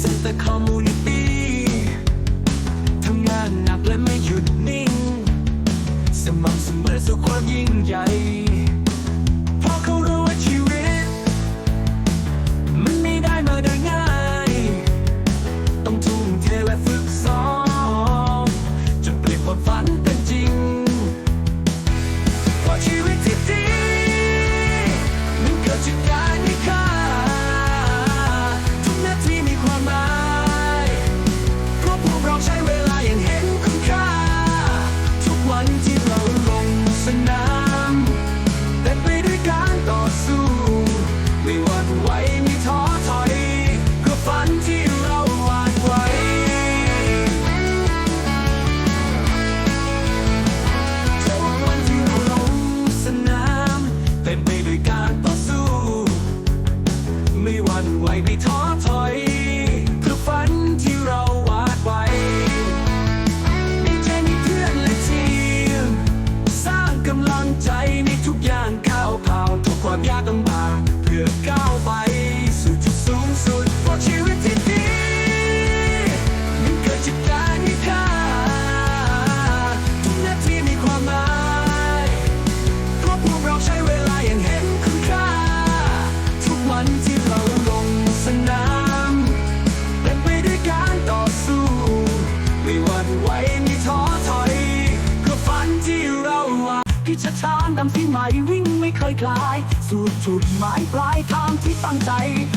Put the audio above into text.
เซ็นเตอร์คอมมูนิตี้ทำงานหนักและไม่หยุดนิ่ง สม่ำเสมอสู่ความยิ่งใหญ่ การต่อสู้ ไม่หวั่นไหวไม่ท้อถอย ช้าช้านำที่ใหม่วิ่งไม่เคยคลาย สู่จุดหมายปลายทางที่ตั้งใจ